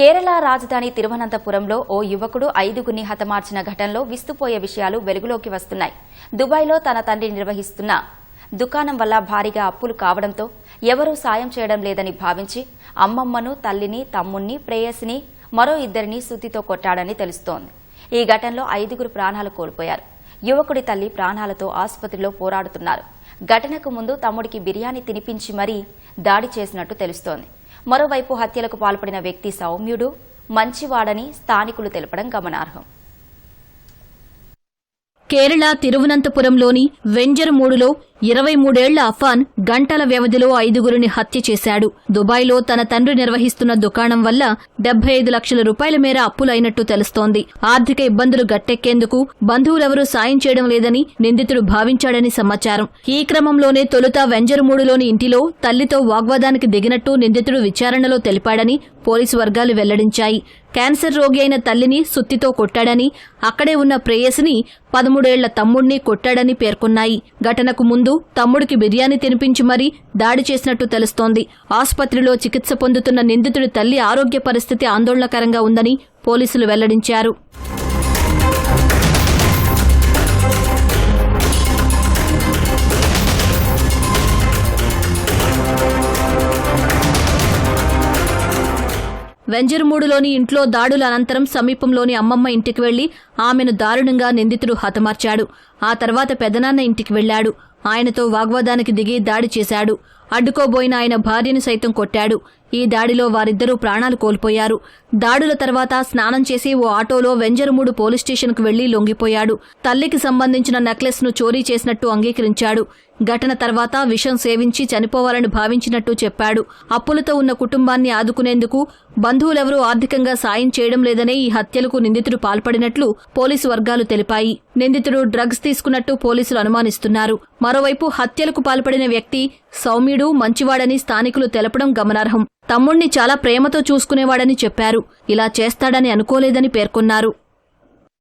కేరళ రాజధాని తిరువనంతపురంలో ఓ యువకుడు ఐదుగురిని హతమార్చిన ఘటనలో విస్తుపోయే విషయాలు వెలుగులోకి వస్తున్నాయి. దుబాయ్లో తన తండ్రి నిర్వహిస్తున్న దుకాణం వల్ల భారీగా అప్పులు కావడంతో ఎవరూ సాయం చేయడం లేదని భావించి అమ్మమ్మను తల్లిని తమ్ముణ్ణి ప్రేయసిని మరో ఇద్దరిని సుత్తితో కొట్టాడని తెలుస్తోంది. ఈ ఘటనలో ఐదుగురు ప్రాణాలు కోల్పోయారు. యువకుడి తల్లి ప్రాణాలతో ఆసుపత్రిలో పోరాడుతున్నారు. ఘటనకు ముందు తమ్ముడికి బిర్యానీ తినిపించి మరీ దాడి చేసినట్టు తెలుస్తోంది. మరోవైపు హత్యలకు పాల్పడిన వ్యక్తి సౌమ్యుడు మంచివాడని స్థానికులు తెలపడం గమనార్హం. కేరళ తిరువనంతపురంలోని వెంజరమూడులో ఇరవై మూడేళ్ళ అఫాన్ గంటల వ్యవధిలో ఐదుగురిని హత్య చేశాడు. దుబాయ్లో తన తండ్రి నిర్వహిస్తున్న దుకాణం వల్ల డెబ్బై ఐదు లక్షల రూపాయల మేర అప్పులైనట్టు తెలుస్తోంది. ఆర్థిక ఇబ్బందులు గట్టెక్కేందుకు బంధువులెవరూ సాయం చేయడం లేదని నిందితుడు భావించాడని సమాచారం. ఈ క్రమంలోనే తొలుత వెంజరుమూడులోని ఇంటిలో తల్లితో వాగ్వాదానికి దిగినట్టు నిందితుడు విచారణలో తెలిపాడని పోలీసు వర్గాలు వెల్లడించాయి. క్యాన్సర్ రోగి అయిన తల్లిని సుత్తితో కొట్టాడని అక్కడే ఉన్న ప్రేయసిని పదమూడేళ్ళ తమ్ముణ్ణి కొట్టాడని పేర్కొన్నాయి. ఘటనకు ముందు తమ్ముడికి బిర్యానీ తినిపించి మరీ దాడి చేసినట్టు తెలుస్తోంది. ఆసుపత్రిలో చికిత్స పొందుతున్న నిందితుడి తల్లి ఆరోగ్య పరిస్థితి ఆందోళనకరంగా ఉందని పోలీసులు వెల్లడించారు. వెంజర్మూడులోని ఇంట్లో దాడుల అనంతరం సమీపంలోని అమ్మమ్మ ఇంటికి వెళ్ళి ఆమెను దారుణంగా నిందితుడు హతమార్చాడు. ఆ తర్వాత పెదనాన్న ఇంటికి వెళ్ళాడు ఆయనతో వాగ్వాదానికి దిగి దాడి చేశాడు. అడ్డుకోబోయిన ఆయన భార్యను సైతం కొట్టాడు. ఈ దాడిలో వారిద్దరూ ప్రాణాలు కోల్పోయారు. దాడుల తర్వాత స్నానం చేసి ఓ ఆటోలో వెంజరమూడు పోలీస్ స్టేషన్కు వెళ్ళి లొంగిపోయాడు. తల్లికి సంబంధించిన నెక్లెస్ను చోరీ చేసినట్టు అంగీకరించాడు. ఘటన తర్వాత విషం సేవించి చనిపోవాలని భావించినట్టు చెప్పాడు. అప్పులతో ఉన్న కుటుంబాన్ని ఆదుకునేందుకు బంధువులెవరూ ఆర్థికంగా సాయం చేయడం లేదనే ఈ హత్యలకు నిందితుడు పాల్పడినట్లు పోలీసు వర్గాలు తెలిపాయి. నిందితుడు డ్రగ్స్ తీసుకున్నట్టు పోలీసులు అనుమానిస్తున్నారు. మరోవైపు హత్యలకు పాల్పడిన వ్యక్తి సౌమ్యుడు మంచివాడని స్థానికులు తెలపడం గమనార్హం. తమ్ముణ్ణి చాలా ప్రేమతో చూసుకునేవాడని చెప్పారు. ఇలా చేస్తాడని అనుకోలేదని పేర్కొన్నారు.